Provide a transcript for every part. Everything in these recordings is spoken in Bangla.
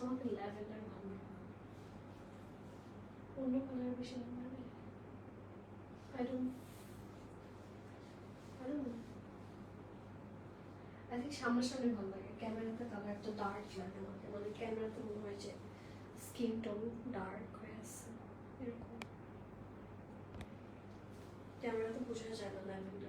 আমাকে ল্যাভেন্ডার ভালো অন্য কালার বেশি ভালো I don't I don't I think সামনাসামনি ভালো লাগে ক্যামেরাতে কালারটা ডার্ক লাগে আমাকে মানে ক্যামেরাতে মনে হয় যে স্কিন টোন ডার্ক হয়ে আসছে। এরকম। ক্যামেরাতে বোঝা যায় না ল্যাভেন্ডার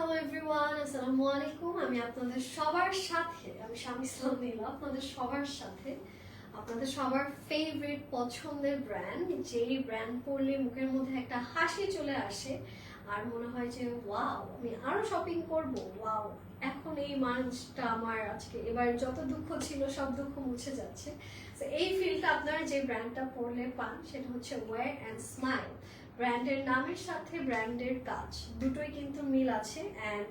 হ্যালো এভরিওয়ান আসসালামু আলাইকুম আমি আপনাদের সবার সাথে, আমি স্বামী ইসলাম নীলা আপনাদের সবার সাথে, আপনাদের সবার ফেভারিট পছন্দের ব্র্যান্ড যেই ব্র্যান্ড পরলে মুখের মধ্যে একটা হাসি চলে আসে, আর মনে হয় যে ওয়াও আমি আরও শপিং করব ওয়াও এখন এই মান্থটা আমার আজকে, এবার যত দুঃখ ছিল সব দুঃখ মুছে যাচ্ছে। তো এই ফিলটা আপনারা যে ব্র্যান্ডটা পরলে পান, সেটা হচ্ছে ওয়ার অ্যান্ড স্মাইল ব্র্যান্ডের নামের সাথে ব্র্যান্ডের কাজ, দুটোই কিন্তু মিল আছে অ্যান্ড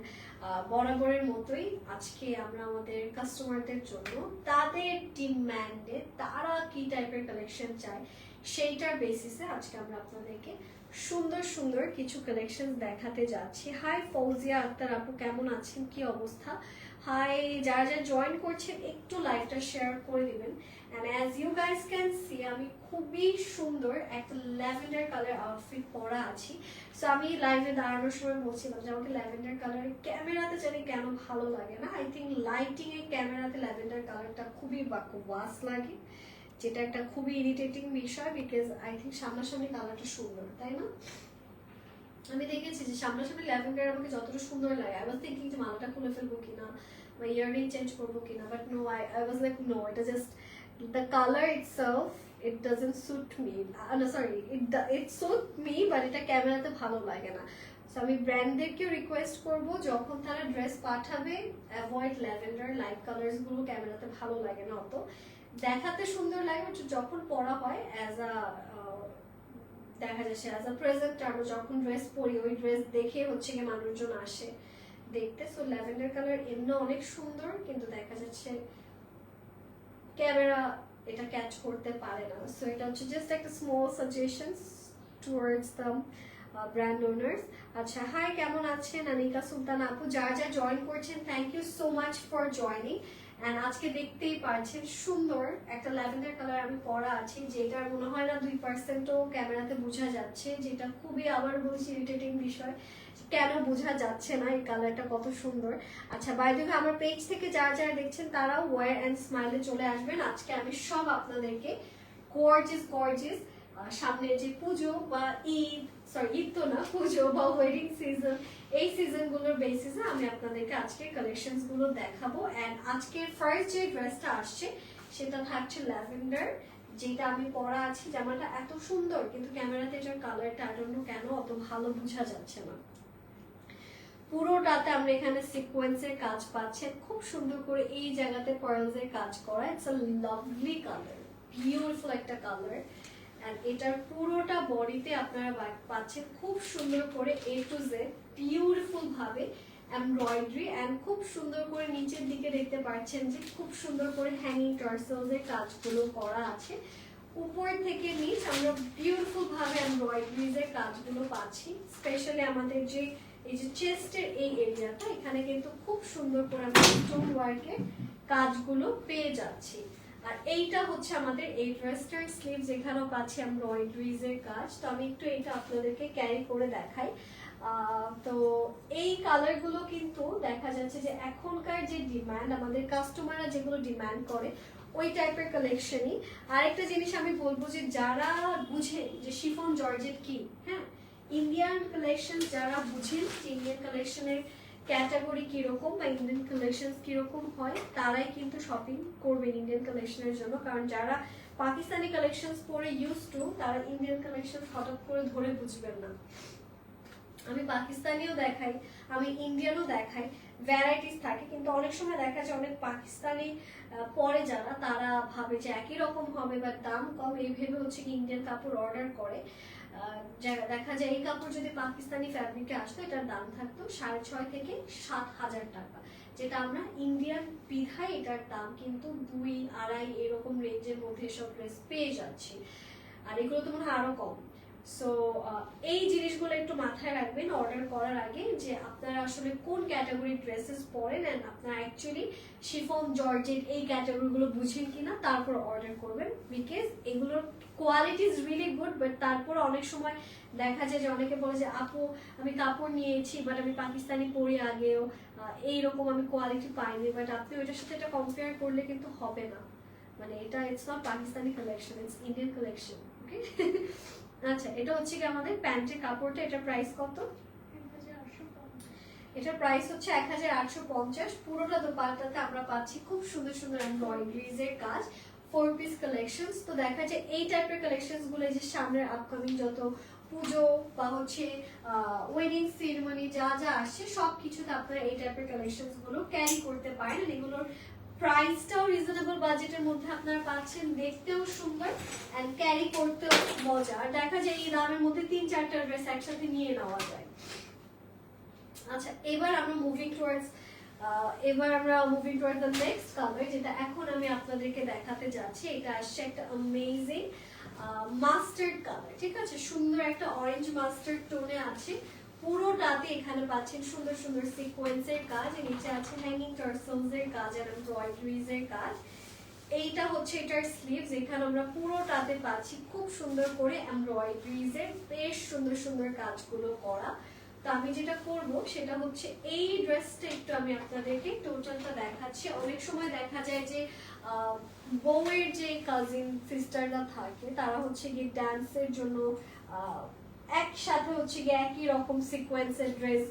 বরাবরের মতোই আজকে আমরা আমাদের কাস্টমারদের জন্য তাদের ডিম্যান্ডে তারা কি টাইপের কালেকশন চায়, সেইটার বেসিসে আজকে আমরা আপনাদেরকে সুন্দর সুন্দর কিছু কালেকশন দেখাতে যাচ্ছি। হাই ফৌজিয়া আক্তার আপু, কেমন আছেন? কি অবস্থা? হাই যারা যারা জয়েন করছেন, একটু লাইভটা শেয়ার করে দিবেন। And as you guys can see আমি খুবই সুন্দর একটা ল্যাভেন্ডার কালার আউটফিট পরা আছি। সো আমি লাইভে দাঁড়ানোর সময় বলছিলাম যে, আমাকে ল্যাভেন্ডার কালারের ক্যামেরাতে জানি কেন ভালো লাগে না। আই থিঙ্ক লাইটিং এর ক্যামেরাতে ল্যাভেন্ডার কালারটা খুবই ওয়াস লাগে। যেটা একটা খুবই ইরিটেটিং বিষয় বিকজ আই থিঙ্ক সামনাসামনি কালারটা সুন্দর তাই না? আমি দেখেছি যে সামনাসামনি ল্যাভেন্ডার আমাকে যতটা সুন্দর লাগে আই ওয়াজ থিঙ্কিং যে মালাটা খুলে ফেলব কিনা বা ইয়াররিং চেঞ্জ করব কিনা but no I I was like no এটা just the color itself it doesn't suit me. Uh, no it it suit me but এটা ক্যামেরাতে ভালো লাগে না। সো আমি ব্র্যান্ডদেরকে রিকোয়েস্ট করব যখন তারা ড্রেস পাঠাবে অ্যাভয়েড ল্যাভেন্ডার লাইট কালার্সগুলো ক্যামেরাতে ভালো লাগে না অত। দেখাতে সুন্দর লাগে, but যখন পরা হয় অ্যাজ আ দেখা যাচ্ছে অ্যাজ আ প্রেজেন্ট যখন ড্রেস পরি, ওই ড্রেস দেখে হচ্ছে কি মানুষজন আসে দেখতে। সো ল্যাভেন্ডার কালার এমনি অনেক সুন্দর, কিন্তু দেখা যাচ্ছে ক্যামেরা এটা ক্যাচ করতে পারে না। সো এটা হচ্ছে জাস্ট একটা small suggestions towards the brand owners আচ্ছা হাই কেমন আছেন? আনিকা সুলতান আপু যার যা জয়েন করছেন thank you so much for joining and আজকে দেখতেই পারছেন, সুন্দর একটা ল্যাভেন্ডার কালার আমি পরা আছি, যেটার মনে হয় না দুই পার্সেন্টও ক্যামেরাতে বোঝা যাচ্ছে, যেটা খুবই আবার বলছি ইরিটেটিং বিষয় কেন বোঝা যাচ্ছে না এই কালারটা কত সুন্দর। আচ্ছা বাইরে আমার পেজ থেকে যারা যারা দেখছেন তারাও ওয়ার অ্যান্ড স্মাইলে চলে আসবেন। আজকে আমি সব আপনাদেরকে গর্জিয়াস গর্জিয়াস সামনে যে পুজো বা ঈদ সরি ঈদ তো না, পুজো বা ওয়েডিং সিজন এই বেসিসে আমি আপনাদেরকে আজকে দেখাবো। অ্যান্ড আজকে ফার্স্ট যে ড্রেসটা আসছে, সেটা থাকছে ল্যাভেন্ডার যেটা আমি পরা আছি। জামাটা এত সুন্দর, কিন্তু ক্যামেরাতে কালারটা কেন অত ভালো বোঝা যাচ্ছে না। পুরোটাতে আমরা এখানে সিকোয়েন্সের কাজ পাচ্ছেন খুব সুন্দর করে এই জায়গাতে পার্লসের কাজ করা। It's a lovely colour beautiful একটা কালার অ্যান্ড এটার পুরোটা বডিতে আপনারা পাচ্ছেন খুব সুন্দর করে এ টু জেড বিউটিফুল ভাবে এমব্রয়ডারি অ্যান্ড খুব সুন্দর করে নিচের দিকে দেখতে পাচ্ছেন যে খুব সুন্দর করে হ্যাঙ্গিং টার্সেলস এর কাজগুলো করা আছে। উপর থেকে নিচ আমরা বিউটিফুল ভাবে এমব্রয়ডারিজ এর কাজগুলো পাচ্ছি। স্পেশালি আমাদের যে, এই যে চেস্টের এই এরিয়াটা এখানে কিন্তু খুব সুন্দর করে আমরা স্টোন ওয়ার্কের কাজগুলো পেয়ে যাচ্ছি। আর এইটা হচ্ছে আমাদের এই ড্রেসটার স্লিভস এখানেও পাচ্ছি এমব্রয়ডারিজের কাজ। তো আমি একটু এইটা আপনাদেরকে ক্যারি করে দেখাই। তো এই কালারগুলো কিন্তু দেখা যাচ্ছে যে এখনকার যে ডিমান্ড আমাদের কাস্টমাররা যেগুলো ডিমান্ড করে, ওই টাইপের কালেকশনই আরেকটা জিনিস আমি বলব যে যারা বুঝে যে শিফন জর্জেট কি হ্যাঁ? ইন্ডিয়ান কালেকশন যারা বুঝেন ইন্ডিয়ান কালেকশনের ক্যাটাগরি কীরকম বা ইন্ডিয়ান কালেকশন কীরকম হয়, তারাই কিন্তু শপিং করবেন ইন্ডিয়ান কালেকশনের জন্য। কারণ যারা পাকিস্তানি কালেকশন পরে ইউজ টু তারা ইন্ডিয়ান কালেকশন হঠাৎ করে ধরে বুঝবেন না। আমি পাকিস্তানিও দেখাই, আমি ইন্ডিয়ানও দেখাই ভ্যারাইটিস থাকে। কিন্তু অনেক সময় দেখা যায় অনেক পাকিস্তানি পরে যারা, তারা ভাবে যে একই রকম হবে বা দাম কম। এই ভেবে হচ্ছে কি ইন্ডিয়ান কাপড় অর্ডার করে। দেখা যায় এই কাপড় যদি পাকিস্তানি ফ্যাব্রিকে আসতো, এটার দাম থাকতো সাড়ে ছয় থেকে সাত হাজার টাকা। যেটা আমরা ইন্ডিয়ান বিধায় এটার দাম কিন্তু দুই, আড়াই এরকম রেঞ্জের মধ্যে সব ড্রেস পেয়ে যাচ্ছি। আর এগুলো তো মনে হয় আরও কম। সো এই জিনিসগুলো একটু মাথায় রাখবেন অর্ডার করার আগে যে আপনারা আসলে কোন ক্যাটাগরির ড্রেসেস পরেন অ্যান্ড আপনারা অ্যাকচুয়ালি শিফন, জর্জেট এই ক্যাটাগরিগুলো বুঝেন কিনা, তারপর অর্ডার করবেন। বিকজ এগুলোর quality is really good but তারপর অনেক সময় দেখা যায় যে অনেকে বলে যে, আপু, আমি কাপড় নিয়েছি বাট আমি পাকিস্তানি পরি আগেও। এইরকম আমি কোয়ালিটি পাইনি বাট আপনি ওইটার সাথে এটা কম্পেয়ার করলে কিন্তু হবে না। মানে এটা it's not Pakistani collection it's Indian collection okay আচ্ছা এটা হচ্ছে কি আমাদের প্যান্টের কাপড়টা এটার প্রাইস কত? এটার প্রাইস হচ্ছে এক হাজার আটশো পঞ্চাশ। পুরোটা দোপাট্টাতে আমরা পাচ্ছি খুব সুন্দর সুন্দর এমব্রয়ডারিজ এর কাজ ফোর পিস কালেকশনস তো দেখা যায় এই টাইপের কালেকশনসগুলো যে সামনের আপকামিং যত পুজো বা হচ্ছে ওয়েডিং সেরিমনি যা যা আসছে সব কিছুতে আপনারা এই টাইপের কালেকশনসগুলো ক্যারি করতে পারেন। এগুলোর প্রাইসটাও রিজনেবল বাজেটের মধ্যে আপনারা পাচ্ছেন, দেখতেও সুন্দর অ্যান্ড ক্যারি করতেও মজা। আর দেখা যায় এই দামের মধ্যে তিন চারটা ড্রেস একসাথে নিয়ে নেওয়া যায়। আচ্ছা এবার আমরা মুভিং টুয়ার্ডস এবার আমরা moving toward the next colour যেটা এখন আমি আপনাদেরকে দেখাতে যাচ্ছি। এটা আসছে একটা অ্যামেজিং মাস্টার্ড কালার ঠিক আছে? সুন্দর একটা অরেঞ্জ মাস্টার্ড টোনে আছে। পুরোটাতে এখানে পাচ্ছেন সুন্দর সুন্দর সিকোয়েন্সের কাজ। নিচে আছে হ্যাঙ্গিং টার্সেলস এর কাজ আর এমব্রয়ডারিজ এর কাজ। এইটা হচ্ছে এটার স্লিভস এখানে আমরা পুরোটাতে পাচ্ছি খুব সুন্দর করে এমব্রয়ডারিজ এর বেশ সুন্দর সুন্দর কাজগুলো করা। তো আমি যেটা করব, সেটা হচ্ছে এই ড্রেসটা একটু আমি আপনাদেরকে টোটালটা দেখাচ্ছি। অনেক সময় দেখা যায় যে বউয়ের যে কাজিন সিস্টাররা থাকে, তারা হচ্ছে গিয়ে ডান্সের জন্য একসাথে হচ্ছে গিয়ে একই রকম সিকোয়েন্সের ড্রেস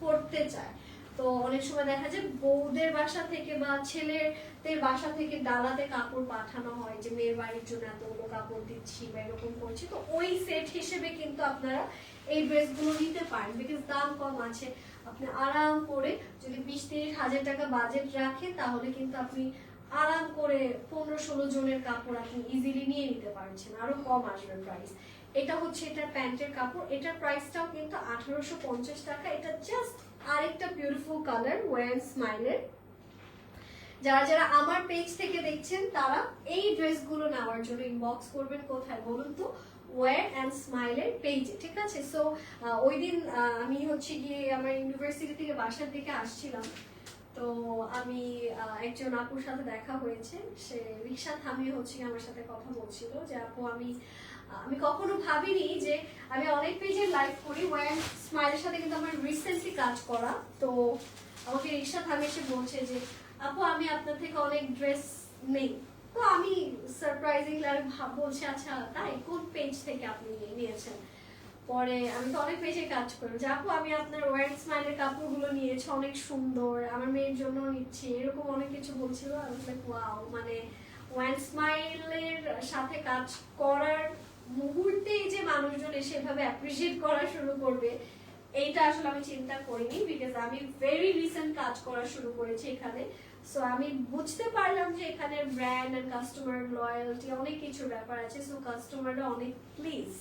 পরতে চায়। তো অনেক সময় দেখা যায় বউদের বাসা থেকে বা ছেলেদের বাসা থেকে ডালাতে কাপড় পাঠানো হয় যে, মেয়ের বাড়ির জন্য এতগুলো কাপড় দিচ্ছি বা এরকম করছি। তো ওই সেট হিসেবে কিন্তু আপনারা এই ড্রেসগুলো নিতে পারেন। বিকজ দাম কম আছে। আপনি আরাম করে যদি বিশ তিরিশ হাজার টাকা বাজেট রাখেন, তাহলে কিন্তু আপনি আরাম করে পনেরো ষোলো জনের কাপড় আপনি ইজিলি নিয়ে নিতে পারছেন। আরও কম আসবে প্রাইস এটা হচ্ছে এটার প্যান্টের কাপড়, এটার প্রাইসটাও কিন্তু আঠারোশো পঞ্চাশ টাকা। এটা জাস্ট আরেকটা বিউটিফুল কালার ওয়ান স্মাইলের যারা যারা আমার পেজ থেকে দেখছেন, তারা এই ড্রেসগুলো নেওয়ার জন্য ইনবক্স করবেন কোথায় বলুন তো? ওয়ার অ্যান্ড স্মাইলের পেজে ঠিক আছে? সো ওই দিন আমি হচ্ছে গিয়ে আমার ইউনিভার্সিটি থেকে বাসার দিকে আসছিলাম। তো আমি একজন আপুর সাথে দেখা হয়েছে। সে রিক্সা থামিয়ে হচ্ছে আমার সাথে কথা বলছিল যে, আপু, আমি আমি কখনো ভাবিনি যে আমি অনেক পেজে লাইভ করি ওয়ার স্মাইলের সাথে কিন্তু আমার রিসেন্টলি কাজ করা। তো আমাকে রিক্সা থামিয়ে এসে বলছে যে, আপু, আমি আপনার থেকে অনেক ড্রেস নেই। তো আমি সারপ্রাইজিংলি আমি বলছি আচ্ছা তাই? কোন পেজ থেকে আপনি নিয়েছেন? পরে আমি তো অনেক পেজে কাজ করি। যে, আপু, আমি আপনার ওয়ার স্মাইলের কাপড়গুলো নিয়েছি, অনেক সুন্দর, আমার মেয়ের জন্য নিচ্ছি। এরকম অনেক কিছু বলছিল। আমি লাইক ওয়াও। মানে ওয়ান স্মাইলের সাথে কাজ করার মুহূর্তেই যে মানুষজন এসে এভাবে অ্যাপ্রিসিয়েট করা শুরু করবে, এইটা আসলে আমি চিন্তা করিনি বিকজ আমি ভেরি রিসেন্ট কাজ করা শুরু করেছি এখানে। সো আমি বুঝতে পারলাম যে এখানে ব্র্যান্ড এন্ড কাস্টমার লয়্যালটি অনেক কিছু ব্যাপার আছে সো কাস্টমাররা অনেক please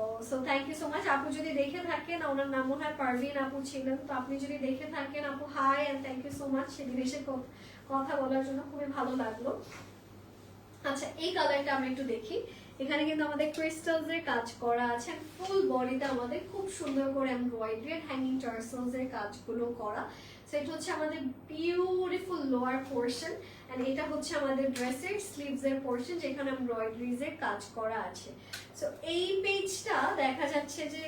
O so thank you so much আপু যদি দেখে থাকেন, ওনার নাম হয় পারভিন আপু ছিলেন, তো আপনি যদি দেখে থাকেন, আপু hi and thank you so much সেদিন এসে কথা বলার জন্য খুবই ভালো লাগল। আচ্ছা এই কালারটা আমি একটু দেখি। এখানে কিন্তু আমাদের ক্রিস্টালস এর কাজ করা আছে ফুল বডিতে আমাদের খুব সুন্দর করে এমব্রয়ডারি হ্যাঙ্গিং টার্সেলস এর কাজগুলো করা। সো এটা হচ্ছে আমাদের বিউটিফুল লোয়ার পোর্শন এন্ড এটা হচ্ছে আমাদের ড্রেসের স্লিভস এর পোর্শন যেখানে এমব্রয়ডারিজ এর কাজ করা আছে। সো এই পেজটা দেখা যাচ্ছে যে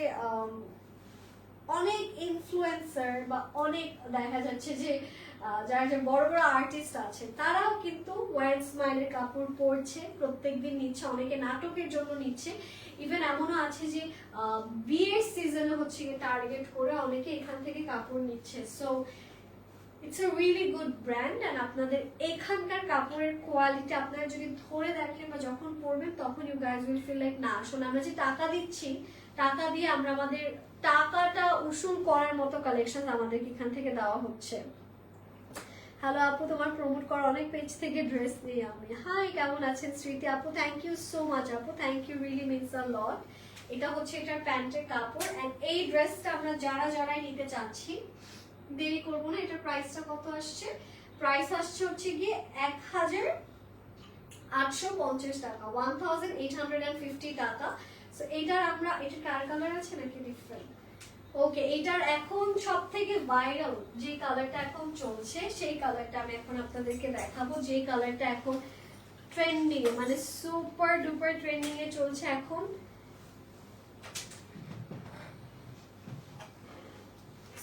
অনেক ইনফ্লুয়েন্সার বা অনেক দেখা যাচ্ছে যে যারা যে বড় বড় আর্টিস্ট আছে, তারাও কিন্তু ওয়াইল্ড স্মাইলের কাপড় পরছে, প্রত্যেকদিন নিচ্ছে, অনেকে নাটকের জন্য নিচ্ছে। ইভেন এমনও আছে যে বিয়ের সিজনে হচ্ছে গিয়ে টার্গেট করে অনেকে এখান থেকে কাপড় নিচ্ছে। So it's a really good brand and আপনাদের এখানকার কাপড়ের কোয়ালিটি আপনারা যদি ধরে দেখেন বা যখন পরবেন, তখন you guys will feel like না, আসলে আমরা যে টাকা দিচ্ছি, টাকা দিয়ে আমরা আমাদের টাকাটা উসুল করার মতো কালেকশন আমাদেরকে এখান থেকে দেওয়া হচ্ছে। হ্যালো আপু, তোমার প্রমোট করা অনেক পেজ থেকে ড্রেস নিয়ে আমি। হাই কেমন আছেন স্মৃতি আপু? থ্যাংক ইউ সো মাচ আপু। Thank you really means a lot এটা হচ্ছে এটার প্যান্টের কাপড় এন্ড এই ড্রেসটা আমরা যারা যারাই নিতে চাচ্ছি, দেরি করব না, এটার প্রাইসটা কত আসছে? প্রাইস আসছে হচ্ছে গিয়ে এক হাজার আটশো পঞ্চাশ টাকা one thousand eight hundred and fifty টাকা। সো এইটার আমরা এটা কার কালার আছে নাকি ডিফারেন্ট ওকে এটার এখন সব থেকে ভাইরাল যে কালারটা এখন চলছে, সেই কালারটা আমি এখন আপনাদেরকে দেখাবো। যে কালারটা এখন ট্রেন্ডিং মানে সুপার ডুপার ট্রেন্ডিং এ চলছে এখন।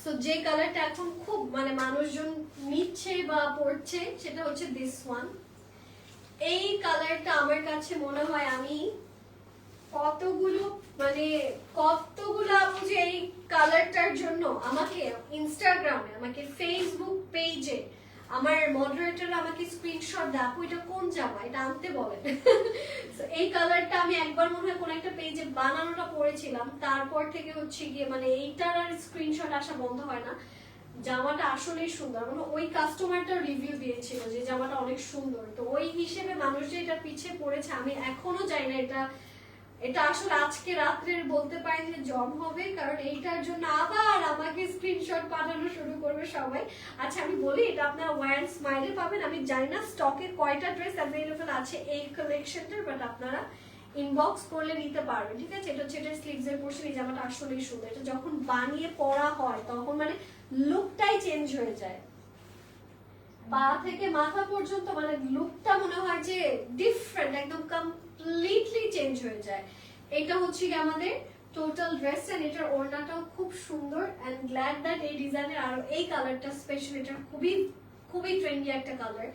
সো যে কালারটা এখন খুব মানে মানুষজন নিচ্ছে বা পড়ছে, সেটা হচ্ছে দিস ওয়ান এই কালারটা আমার কাছে মনে হয় আমি কতগুলো মানে কতগুলো আপু যে এই কালারটার জন্য আমাকে ইনস্টাগ্রামে আমাকে ফেসবুক পেজে আমার মডারেটর আমাকে স্ক্রিনশট দেয়, আপু, এটা কোন জামা? এটা আনতে বলেন। এই কালারটা আমি একবার মনে হয় কোন একটা পেজে বানানোটা পড়েছিলাম তারপর থেকে হচ্ছে গিয়ে মানে এইটার আর স্ক্রিনশট আসা বন্ধ হয় না। জামাটা আসলেই সুন্দর। মানে ওই কাস্টমারটা রিভিউ দিয়েছিল যে জামাটা অনেক সুন্দর। তো ওই হিসেবে মানুষ যে এটা পিছিয়ে পড়েছে, আমি এখনও চাই না এটা এটা আসলে আজকে রাত্রের বলতে পারি যে জব হবে, কারণ এইটার জন্য আবার আমাকে স্ক্রিনশট পাঠানো শুরু করবে সবাই। আচ্ছা আমি বলি, এটা আপনারা ওয়ান স্মাইলে পাবেন। আমি জানি না স্টকে কয়টা ড্রেস অ্যাভেলেবল আছে এই কালেকশনটার বাট আপনারা ইনবক্স করলে নিতে পারবেন, ঠিক আছে? এটা হচ্ছে এটা স্লিভস এর পোর্শন এই জামাটা আসলেই সুন্দর। এটা যখন বানিয়ে পরা হয়, তখন মানে লুকটাই চেঞ্জ হয়ে যায়। পা থেকে মাথা পর্যন্ত মানে লুকটা মনে হয় যে ডিফারেন্ট একদম কমপ্লিটলি চেঞ্জ হয়ে যায়। এটা হচ্ছে কি আমাদের টোটাল ড্রেস এন্ড এটার ওড়নাটাও খুব সুন্দর এন্ড গ্ল্যাড দ্যাট এই ডিজাইনের আর এই কালারটা স্পেশাল এটা খুবই খুবই ট্রেন্ডি একটা কালার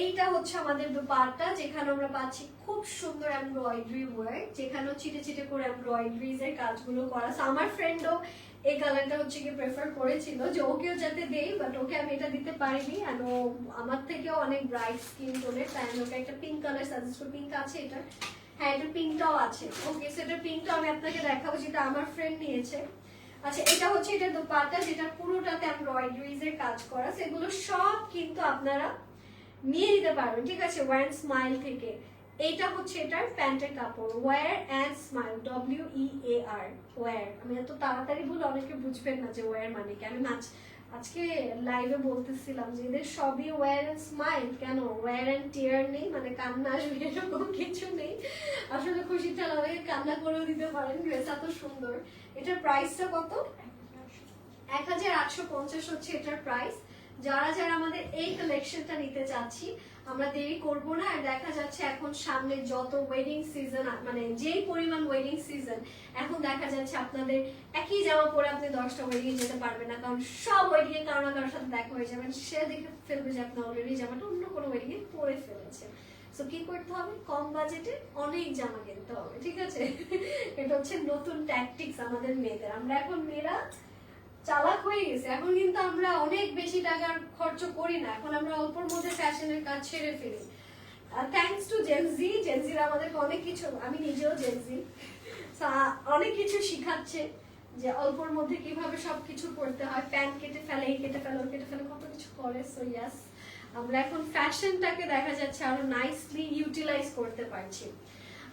এইটা হচ্ছে আমাদের দুপাট্টা, যেখানে আমরা পাচ্ছি খুব সুন্দর এমব্রয়ডারি ওয়ার্ক যেখানেও চিটে চিটে করে এমব্রয়ডারিজ এর কাজগুলো করা। আমার ফ্রেন্ডও এই কালারটা হচ্ছে কি প্রেফার করেছিল যে ওকেও যাতে দেই বাট ওকে আমি এটা দিতে পারিনি। আর ও আমার থেকেও অনেক ব্রাইট স্কিন টোনের তাই আমি ওকে একটা পিঙ্ক কালার সাজেস্ট করি। পিঙ্ক আছে এটা। হ্যাঁ এটা পিঙ্কটাও আছে। ওকে সেটা পিঙ্কটা আমি আপনাকে দেখাবো, যেটা আমার ফ্রেন্ড নিয়েছে। আচ্ছা এটা হচ্ছে এটা দোপাট্টা, যেটা পুরোটাতে এমব্রয়ডারিজ এর কাজ করা। সেগুলো সব কিন্তু আপনারা নিয়ে নিতে পারবেন, ঠিক আছে? ওয়ার স্মাইল থেকে। এইটা হচ্ছে এটার প্যান্টের কাপড়। Wear and smile W E A R wear আমি এত তাড়াতাড়ি বলে অনেকে বুঝবেন না যে ওয়ার মানে কি। আমি নাচ আজকে লাইভে বলতেছিলাম যে এদের সবই ওয়ার অ্যান্ড স্মাইল কেন? ওয়ার অ্যান্ড টিয়ার নেই মানে কান্না আসবে এরকম কিছু নেই। আসলে খুশিটা লাগে কান্না করেও দিতে পারেন ড্রেস এত সুন্দর। এটার প্রাইসটা কত? এক হাজার আটশো পঞ্চাশ হচ্ছে এটার প্রাইস যারা যারা আমাদের এই কালেকশনটা নিতে চাচ্ছি আমরা দেরি করব না দেখা যাচ্ছে এখন সামনে যত ওয়েডিং সিজন মানে যেই পরিমাণ ওয়েডিং সিজন এখন দেখা যাচ্ছে আপনাদের একই জামা পরে আপনি দশটা ওয়েডিং যেতে পারবেন না, কারণ সব ওয়েডিং এ কারও না কারোর সাথে দেখা হয়ে যাবেন সে দেখে ফেলবে যে আপনি অলরেডি জামাটা অন্য কোনো ওয়েডিং এ পরে ফেলেছেন। সো কি করতে হবে? কম বাজেটে অনেক জামা কিনতে হবে, ঠিক আছে? এটা হচ্ছে নতুন ট্যাকটিক্স আমাদের মেয়েদের। আমরা এখন মেয়েরা চালাক হয়ে গেছে। এখন কিন্তু আমরা অনেক বেশি টাকার খরচ করি না। এখন আমরা অল্পর মধ্যে ফ্যাশনের কাজ ছেড়ে ফেলি। থ্যাংকস টু জেনজি জেনজিরা আমাদেরকে অনেক কিছু, আমি নিজেও জেনজি অনেক কিছু শিখাচ্ছে যে অল্পর মধ্যে কীভাবে সব কিছু করতে হয়। প্যান্ট কেটে ফেলে, এই কেটে ফেলে, ওই কেটে ফেলে, কত কিছু করে সো ইয়াস আমরা এখন ফ্যাশনটাকে দেখা যাচ্ছে আরও নাইসলি ইউটিলাইজ করতে পারছি।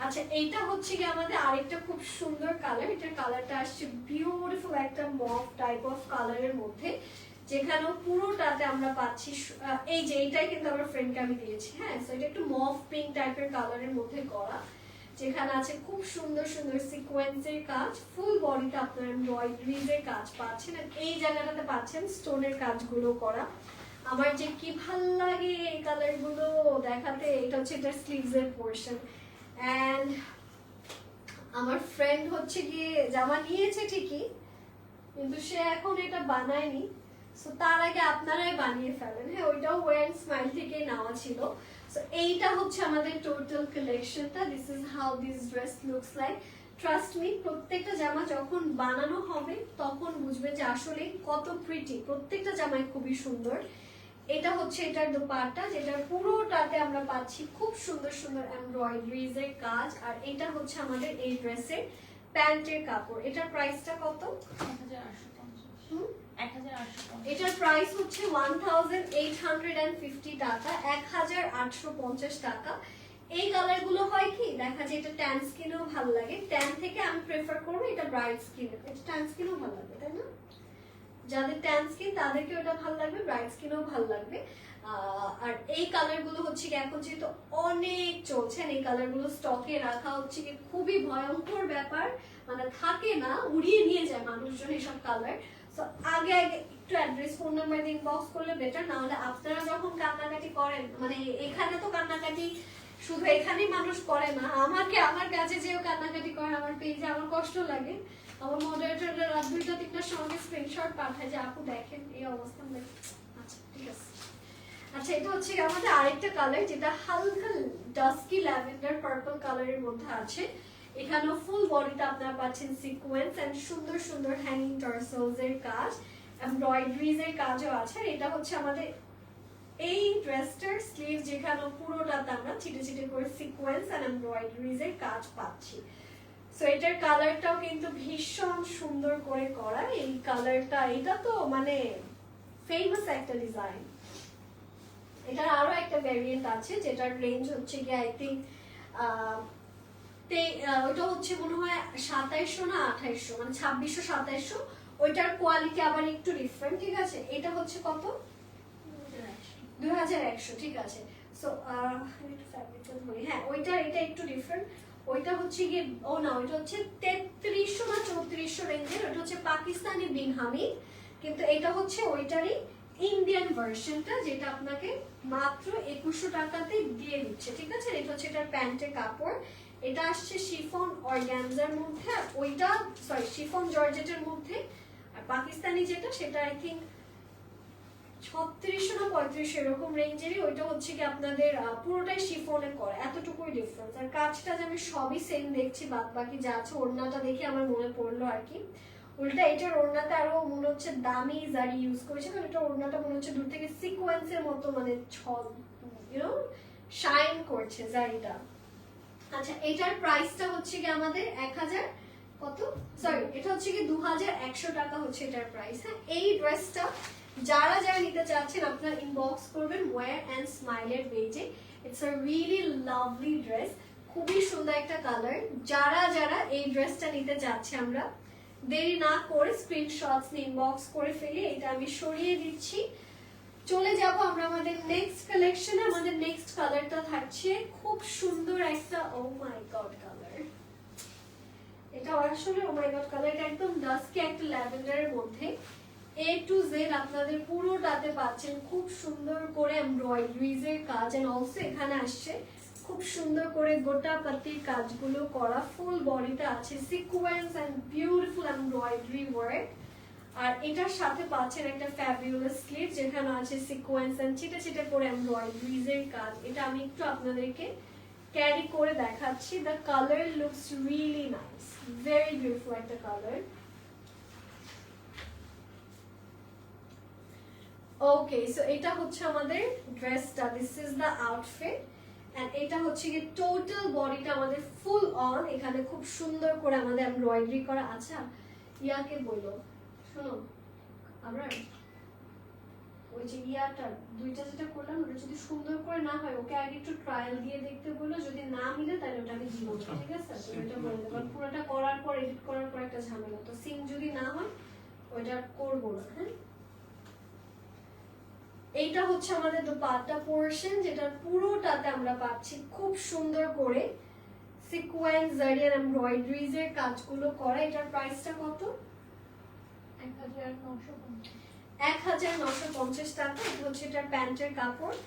আচ্ছা এইটা হচ্ছে কি আমাদের আরেকটা খুব সুন্দর কালার এটার কালারটা আসছে বিউটিফুল একটা মফ টাইপ অফ কালারের মধ্যে, যেখানে পুরোটাতে আমরা পাচ্ছি এই যে এইটাই কিন্তু আমার ফ্রেন্ডকে আমি দিয়েছি হ্যাঁ? সো এটা একটু মফ পিঙ্ক টাইপের কালারের মধ্যে করা, যেখানে আছে খুব সুন্দর সুন্দর সিকোয়েন্সের কাজ ফুল বডিতে আপনার এমব্রয়ডারিজ এর কাজ পাচ্ছেন আর এই জায়গাটাতে পাচ্ছেন স্টোনের কাজগুলো করা। আমার যে কি ভালো লাগে এই কালারগুলো দেখাতে, এটা হচ্ছে এটা স্লিভস এর পোর্শন অ্যান্ড আমার ফ্রেন্ড হচ্ছে গিয়ে জামা নিয়েছে ঠিকই, কিন্তু সে এখন এটা বানায়নি। সো তার আগে আপনারাই বানিয়ে ফেলেন। হ্যাঁ ওইটাও ওয়ার স্মাইল থেকে নেওয়া ছিল। সো এইটা হচ্ছে আমাদের টোটাল কালেকশনটা this is how this dress looks like trust me প্রত্যেকটা জামা যখন বানানো হবে, তখন বুঝবে যে আসলে কত প্রিটি প্রত্যেকটা জামাই খুবই সুন্দর। এটা হচ্ছে এটার দোপাট্টা যেটার পুরোটাতে আমরা পাচ্ছি খুব সুন্দর সুন্দর এমব্রয়ডারিজ এর কাজ। আর এটা হচ্ছে আমাদের এই ড্রেসের প্যান্টের কাপড়। এটার প্রাইসটা কত? এটার প্রাইস হচ্ছে one thousand eight hundred and fifty টাকা এক হাজার আটশো পঞ্চাশ টাকা। এই কালারগুলো হয় কি? দেখা যায় এটা ট্যান স্কিনেও ভালো লাগে। ট্যান থেকে আমি প্রেফার করব এটা ব্রাইট স্কিনে এটা ট্যান স্কিনেও ভালো লাগে তাই না? যাদের ট্যান স্কিন তাদেরকে ওটা ভালো লাগবে ব্রাইট স্কিনেও ভালো লাগবে। আর এই কালারগুলো হচ্ছে কি, এখন যেহেতু অনেক চলছে আর এই কালারগুলো স্টকে রাখা হচ্ছে কি, খুবই ভয়ঙ্কর ব্যাপার। মানে থাকে না, উড়িয়ে নিয়ে যায় মানুষজন এইসব কালার তো আগে আগে একটু অ্যাড্রেস ফোন নাম্বার দিয়ে ইনবক্স করলে বেটার না হলে আপনারা যখন কান্নাকাটি করেন মানে এখানে তো কান্নাকাটি, শুধু এখানেই মানুষ করে না, আমাকে, আমার কাছে যেও কান্নাকাটি করে, আমার পেজে আমার কষ্ট লাগে। আমার মডারেটররা রাত দুইটা তিনটার সঙ্গে স্ক্রিনশট পাঠায় যে, আপু, দেখেন এই অবস্থা আচ্ছা ঠিক আছে। আচ্ছা এটা হচ্ছে আমাদের আরেকটা কালার যেটা হালকা ডাস্কি ল্যাভেন্ডার পার্পল কালারের মধ্যে আছে। এখানেও ফুল বডিটা আপনারা পাচ্ছেন সিকোয়েন্স এন্ড সুন্দর সুন্দর হ্যাঙ্গিং টার্সেলস এর কাজ এমব্রয়ডারিজ এর কাজও আছে। আর এটা হচ্ছে আমাদের এই ড্রেসটার স্লিভ যেখানে পুরোটাতে আমরা ছিটে ছিটে করে সিকোয়েন্স আর এমব্রয়ডারিজ এর কাজ পাচ্ছি। সো এটার কালারটাও কিন্তু ভীষণ সুন্দর করে করা। এই কালারটা এটা তো মানে ফেমাস একটা ডিজাইন এটার আরও একটা ভ্যারিয়েন্ট আছে যেটার রেঞ্জ হচ্ছে গিয়ে আই থিঙ্ক ওটা হচ্ছে মনে হয় সাতাইশশো না আঠাইশশো মানে ছাব্বিশশো সাতাইশশো। ওইটার কোয়ালিটি আবার একটু ডিফারেন্ট ঠিক আছে? এটা হচ্ছে কত? দুই হাজার একশো। ঠিক আছে। সো হ্যাঁ ওইটা এটা একটু ডিফারেন্ট ওইটা হচ্ছে গিয়ে, ও না, ওইটা হচ্ছে তেত্রিশশো না চৌত্রিশশো রেঞ্জের ওটা হচ্ছে পাকিস্তানি বিন হামিদ। কিন্তু এটা হচ্ছে ওইটারই ইন্ডিয়ান ভার্সনটা যেটা আপনাকে মাত্র একুশশো টাকাতে দিয়ে দিচ্ছে, ঠিক আছে? এটা হচ্ছে এটার প্যান্টের কাপড়। এটা আসছে শিফন অর্গ্যানজার মধ্যে ওইটা সরি শিফন জর্জেটের মধ্যে। আর পাকিস্তানি যেটা, সেটা আই থিঙ্ক ছত্রিশশো না পঁয়ত্রিশশো এরকম রেঞ্জেরই ওইটা হচ্ছে কি আপনাদের পুরোটাই শিফনে করে, এতটুকুই ডিফারেন্স আর কাজটা যে আমি সবই সেম দেখছি বাদ বাকি যা আছে ওড়নাটা দেখে আমার মনে পড়ল আর কি। উল্টা এটার ওড়নাটা আরও মনে হচ্ছে দামি জারি ইউজ করেছে, কারণ এটা ওড়নাটা মনে হচ্ছে দূর থেকে সিকোয়েন্সের মতো মানে ইউনো শাইন করছে জারিটা আচ্ছা এটার প্রাইসটা হচ্ছে কি আমাদের এক হাজার কত? সরি এটা হচ্ছে কি দু হাজার একশো টাকা হচ্ছে এটার প্রাইস হ্যাঁ এই ড্রেসটা যারা যারা নিতে চাচ্ছেন, আপনারা ইনবক্স করবেন ওয়ার অ্যান্ড স্মাইলের পেজে it's a really lovely dress খুবই সুন্দর একটা কালার যারা যারা এই ড্রেসটা নিতে চাচ্ছে আমরা, দেরি না করে স্ক্রিনশটস ইনবক্স করে ফেলি এটা আমি সরিয়ে দিচ্ছি। চলে যাব আমরা আমাদের নেক্সট কালেকশনে আমাদের নেক্সট কালারটা থাকছে খুব সুন্দর একটা ও মাই গড কালার এটা আসলে ও মাই গড কালার এটা একদম ডাস্কি একটা ল্যাভেন্ডারের মধ্যে। এ টু জেড আপনাদের পুরোটাতে পাচ্ছেন খুব সুন্দর করে এমব্রয়ডারিজ এর কাজ এন্ড অলসো এখানে আসছে খুব সুন্দর করে গোটা পাতির কাজগুলো করা ফুল বডিতে আছে sequence and beautiful embroidery work আর এটার সাথে পাচ্ছেন একটা ফ্যাবিউলাস স্লিভ যেখানে আছে সিকোয়েন্স এন্ড ছিটে ছিটে করে এমব্রয়ডারিজ এর কাজ। এটা আমি একটু আপনাদেরকে ক্যারি করে দেখাচ্ছি। The colour looks really nice very beautiful একটা কালার ওকে সো এটা হচ্ছে আমাদের ড্রেসটা this is the outfit and এটা হচ্ছে কি টোটাল বডিটা আমাদের ফুল অন এখানে খুব সুন্দর করে আমাদের এমব্রয়ডারি করা আচ্ছা ইয়াকে বলল শোনো আমরা ওই যে ইয়াটা দুইটা যেটা করলাম ওটা যদি সুন্দর করে না হয় ওকে আগে একটু ট্রায়াল দিয়ে দেখতে বলল যদি না মিলে তাহলে ওটা আমি দিব ঠিক আছে? তুমি এটা বলে দেবো। পুরোটা করার পর এডিট করার পর একটা ঝামেলা তো সিং যদি না হয় ওইটা করব না হ্যাঁ? এইটা হচ্ছে আমাদের দোপাট্টা পোর্শন যেটা পুরোটাতে আমরা পাচ্ছি খুব সুন্দর করে সিকোয়েন্স জারি আর এমব্রয়ডারিজ এর কাজগুলো করা। এটার প্রাইসটা কত? এক হাজার নশো পঞ্চাশ। টাকা। এটা হচ্ছে এটার প্যান্টের কাপড়।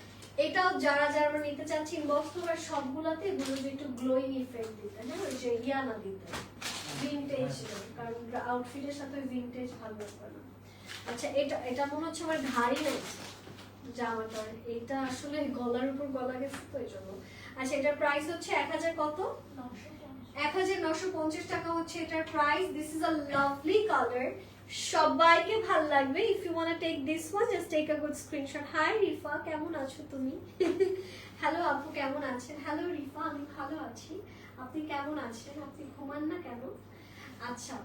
এটাও যারা যারা নিতে চাচ্ছি ইনবক্স করবার সবগুলাতে এগুলো যে একটু গ্লোয়িং ইফেক্ট দিতে হ্যাঁ? ওই যে ইয়া না দিতে ভিনটেজ কারণ আউটফিটের সাথে ভিনটেজ ভালো লাগবে না। আচ্ছা এটা এটা মনে হচ্ছে আমার ঘাড়ি লাগছে জামাটা এটা আসলে গলার উপর গলা গেছে তো এই জন্য আচ্ছা এটার প্রাইস হচ্ছে এক হাজার কত? এক হাজার নশো পঞ্চাশ। টাকা হচ্ছে এটার price this is a lovely colour সবাইকে ভালো লাগবে। If you want take this one just take a good screenshot hi Rifa কেমন আছো তুমি? হ্যালো আপু, কেমন আছেন? হ্যালো রিফা আমি ভালো আছি। আপনি কেমন আছেন? আপনি ঘুমান না কেন? আচ্ছা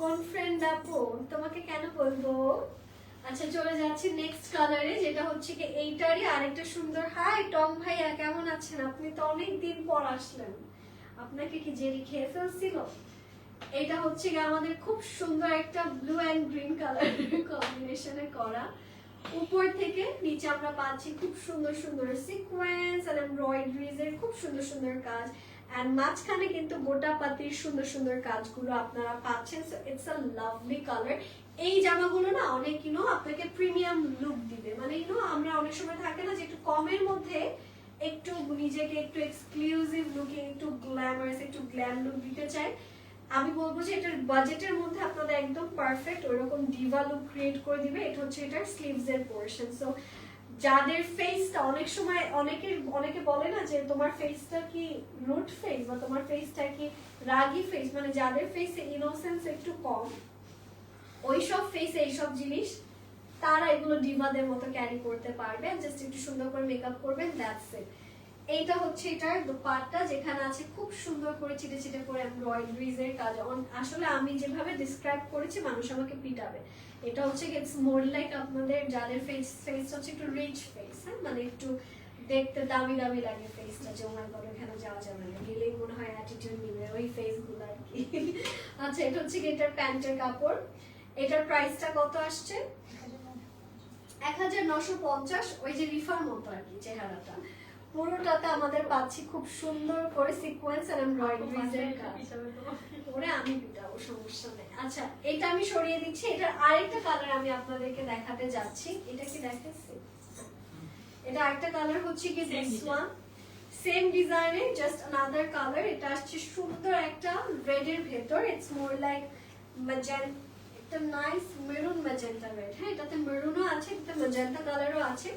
কোন ফ্রেন্ড আপু, তোমাকে কেন বলব? আচ্ছা চলে যাচ্ছি নেক্সট কালারে যেটা হচ্ছে কি এইটারই আরেকটা সুন্দর হাই টম ভাইয়া, কেমন আছেন? আপনি তো অনেক দিন পর আসলেন। আপনাকে কি জেরি খেয়ে ফেলছিল? এটা হচ্ছে কি আমাদের খুব সুন্দর একটা ব্লু অ্যান্ড গ্রিন কালার কম্বিনেশনে করা। উপর থেকে নিচে আমরা পাচ্ছি খুব সুন্দর সুন্দর সিকোয়েন্স আর এমব্রয়ডারিজ এর খুব সুন্দর সুন্দর কাজ। এন্ড মাঝখানে কিন্তু গোটা পাতির সুন্দর সুন্দর কাজগুলো আপনারা পাচ্ছেন। So it's a lovely colour এই জামাগুলো না অনেক ইউনো আপনাকে প্রিমিয়াম লুক দিবে। মানে ইউনো আমরা অনেক সময় থাকে না যে একটু কমের মধ্যে একটু নিজেকে একটু এক্সক্লুসিভ লুকে একটু গ্ল্যামারাস একটু গ্ল্যাম লুক দিতে চাই। আমি বলব যে এটার বাজেটের মধ্যে আপনাদের একদম পারফেক্ট ওইরকম ডিভা লুক ক্রিয়েট করে দিবে। এটা হচ্ছে এটার স্লিভস এর পোর্শন সো যাদের ফেসটা অনেক সময় অনেকে অনেকে বলে না যে তোমার ফেসটা কি রুট ফেস বা তোমার ফেসটা কি রাগি ফেস মানে যাদের ফেসে ইনোসেন্স একটু কম, ওইসব ফেসে এইসব জিনিস, তারা এগুলো ডিমাদের মতো ক্যারি করতে পারবে জাস্ট একটু সুন্দর করে মেকআপ করবেন দ্যাটস ইট এইটা হচ্ছে এটার পার্টটা যেখানে আছে খুব সুন্দর করে ছিটে ছিটে করে এমব্রয়ডারিজ এর কাজ। আসলে আমি যেভাবে ডিসক্রাইব করেছি মানুষ আমাকে পিটাবে। এটা হচ্ছে ইটস মোর লাইক আপনাদের যাদের ফেস ফেস হচ্ছে একটু রিচ ফেস হ্যাঁ? মানে একটু দেখতে দামি দামি লাগে ফেসটা যে ওমার করে ওখানে যাওয়া যাবে না। গেলেই মনে হয় অ্যাটিটিউড নিবে ওই ফেসগুলো আর কি। আচ্ছা এটা হচ্ছে এটার প্যান্টের কাপড়। এটার প্রাইসটা কত আসছে? এক হাজার নশো পঞ্চাশ ওই যে রিফার মতো আর কি চেহারাটা। পুরোটাতে আমাদের পাচ্ছি খুব সুন্দর করে সিকোয়েন্স আর এমব্রয়ডারিজ এর কাজ। ওরে আমি পিটাবো সমস্যা নেই। আচ্ছা এটা আমি সরিয়ে দিচ্ছি। এটার আরেকটা কালার আমি আপনাদেরকে দেখাতে যাচ্ছি। এটা কি দেখাচ্ছি এটা আরেকটা কালার হচ্ছে কি দিস ওয়ান সেম ডিজাইনে জাস্ট আনাদার কালার এটা আসছে সুন্দর একটা রেড এর ভেতর। ইটস মোর লাইক ম্যাজেন একটা নাইস মেরুন ম্যাজেন্টা রেড হ্যাঁ এটাতে মেরুনও আছে এটাতে ম্যাজেন্টা কালারও আছে।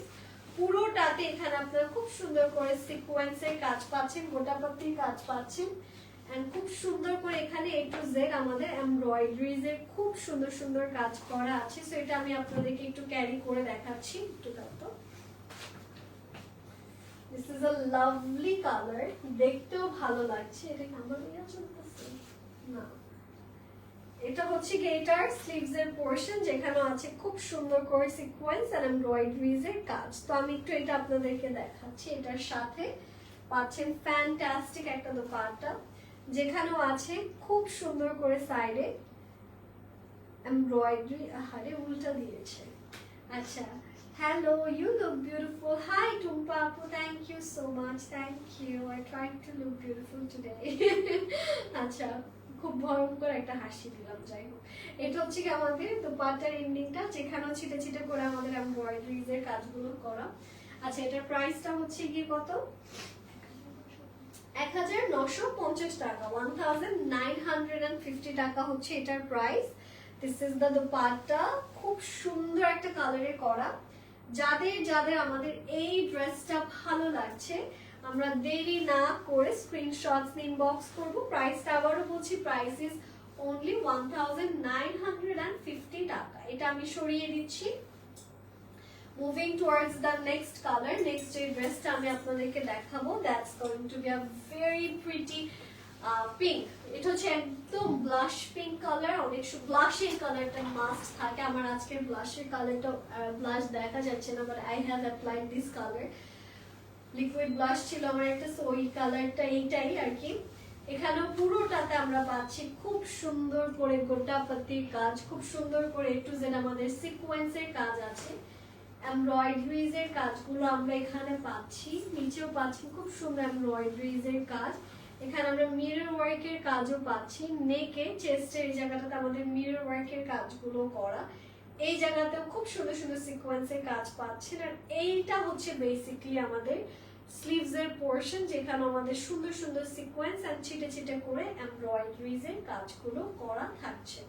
পুরোটাতে এখানে আপনারা খুব সুন্দর করে সিকোয়েন্সের কাজ পাচ্ছেন গোটাপত্তির কাজ পাচ্ছেন। এন্ড খুব সুন্দর করে এখানে এ টু জেড আমাদের এমব্রয়ডারিজ এর খুব সুন্দর সুন্দর কাজ করা আছে। সো এটা আমি আপনাদেরকে একটু ক্যারি করে দেখাচ্ছি। একটু দাও this is a lovely colour দেখতেও ভালো লাগছে। এটা আমার দেওয়া চলতেছে? না। এটা হচ্ছে কি এটার স্লিভস এর পোর্শন যেখানে আছে খুব সুন্দর করে সিকোয়েন্স আর এমব্রয়ডারিজ এর কাজ। তো আমি একটু এটা আপনাদেরকে দেখাচ্ছি, এটার সাথে পাচ্ছেন ফ্যান্টাস্টিক একটা দোপাট্টা, যেখানেও আছে খুব সুন্দর করে সাইডে এমব্রয়ডারি আহারে, উল্টা দিয়েছে। আচ্ছা hello you look beautiful hi Tumpa আপু thank you so much thank you I try to look beautiful today আচ্ছা খুব ভয়ঙ্কর একটা হাসি দিলাম, যাই হোক। এটা হচ্ছে কি আমাদের দোপাট্টার এন্ডিংটা যেখানেও ছিটে ছিটে করে আমাদের এমব্রয়ডারিজ এর কাজগুলো করা। আচ্ছা এটার প্রাইসটা হচ্ছে কি কত? এক হাজার নশো পঞ্চাশ টাকা, one thousand nine hundred and fifty টাকা হচ্ছে এটার price this is the dupatta, খুব সুন্দর একটা কালারে করা। যাদের যাদের আমাদের এই ড্রেসটা ভালো লাগছে আমরা দেরি না করে স্ক্রিনশটস ইনবক্স করব। প্রাইসটা আবারও বলছি price is only one thousand nine hundred and fifty টাকা। এটা আমি সরিয়ে দিচ্ছি। Moving towards the next colour next যে ড্রেসটা আমি আপনাদেরকে দেখাবো that's going to be a very pretty pink এটা হচ্ছে একদম ব্লাশ পিঙ্ক কালার অনেক ব্লাশের কালারটা মাস্ট থাকে। আমার আজকের ব্লাশের কালারটা ব্লাশ দেখা যাচ্ছে না but I have applied this colour liquid blush ছিল আমার একটা ওই কালারটা এইটাই আর কি এখানেও পুরোটাতে আমরা পাচ্ছি খুব সুন্দর করে গোটা পাতির কাজ, খুব সুন্দর করে একটু যেন আমাদের সিকোয়েন্সের কাজ আছে। এমব্রয়ডারিজ এর কাজগুলো আমরা এখানে পাচ্ছি, নিচেও পাচ্ছি খুব সুন্দর এমব্রয়ডারিজ এর কাজ। এখানে আমরা মিরর ওয়ার্কের কাজও পাচ্ছি নেকে চেস্টের এই জায়গাটাতে আমাদের মিরর ওয়ার্কের কাজগুলো করা। এই জায়গাতেও খুব সুন্দর সুন্দর সিকোয়েন্সের কাজ পাচ্ছেন। আর এইটা হচ্ছে বেসিকলি আমাদের স্লিভস এর পোর্শন যেখানে আমাদের সুন্দর সুন্দর সিকোয়েন্স আর ছিটে ছিটে করে এমব্রয়ডারিজ এর কাজগুলো করা থাকছে।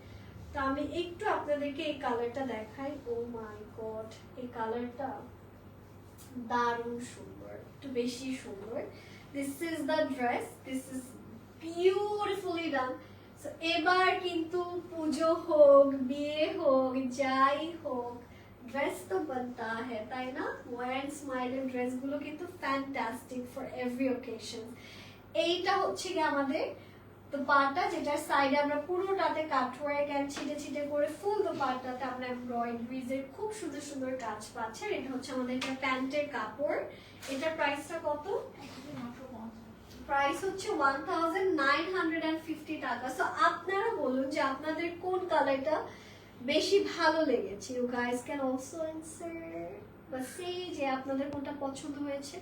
তো আমি একটু আপনাদেরকে এই কালারটা দেখাই। ও মাই গড এই কালারটা দারুণ সুন্দর, একটু বেশি সুন্দর। This is the dress this is beautifully done এবার কিন্তু পুজো হোক, বিয়ে হোক, যাই হোক ড্রেস তো বানতা হ্যাঁ তাই না? ওয়ার স্মাইলের ড্রেসগুলো কিন্তু ফ্যান্টাস্টিক ফর এভরি ওকেশন এইটা হচ্ছে কি আমাদের দোপাট্টা, যেটার সাইডে আমরা পুরোটাতে কাটওয়ার্ক এন্ড ছিটে ছিটে করে ফুল দোপাট্টাতে আমরা এমব্রয়ডারিজ এর খুব সুন্দর সুন্দর কাজ পাচ্ছেন এটা হচ্ছে আমাদের এটা প্যান্টের কাপড়। এটার প্রাইসটা কত এক হাজার নশো পঞ্চাশ প্রাইস হচ্ছে one thousand nine hundred and fifty টাকা। সো আপনারা বলুন যে আপনাদের কোন কালারটা বেশি ভালো লেগেছে। You guys can also answer বা সেই যে আপনাদের কোনটা পছন্দ হয়েছে।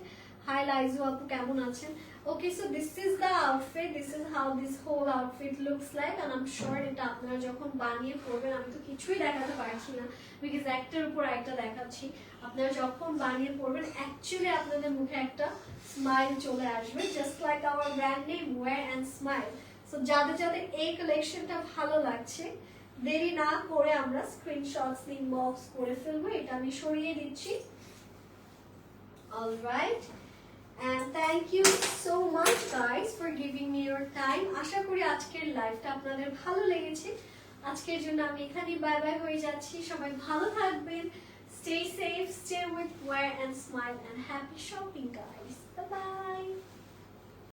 হাই লাইজু আপু, কেমন আছেন? Okay so this is the outfit this is how this whole outfit looks like and I'm sure এটা আপনারা যখন বানিয়ে পড়বেন আমি তো কিছুই দেখাতে পারছি না বিকজ একটার উপর একটা দেখাচ্ছি। আপনারা যখন বানিয়ে পড়বেন অ্যাকচুয়ালি আপনাদের মুখে একটা স্মাইল চলে আসবে just like our brand name wear and smile so যাদের যাদের এই কালেকশনটা ভালো লাগছে, দেরি না করে আমরা স্ক্রিনশটস ইনবক্স করে ফেলব, এটা আমি সরিয়ে দিচ্ছি। Alright And thank you so much guys for giving me your time. আশা করি আজকের লাইভটা আপনাদের ভালো লেগেছে আজকের জন্য আমি এখানেই বাই বাই হয়ে যাচ্ছি সবাই ভালো থাকবেন stay safe stay with wear and smile and happy shopping guys bye bye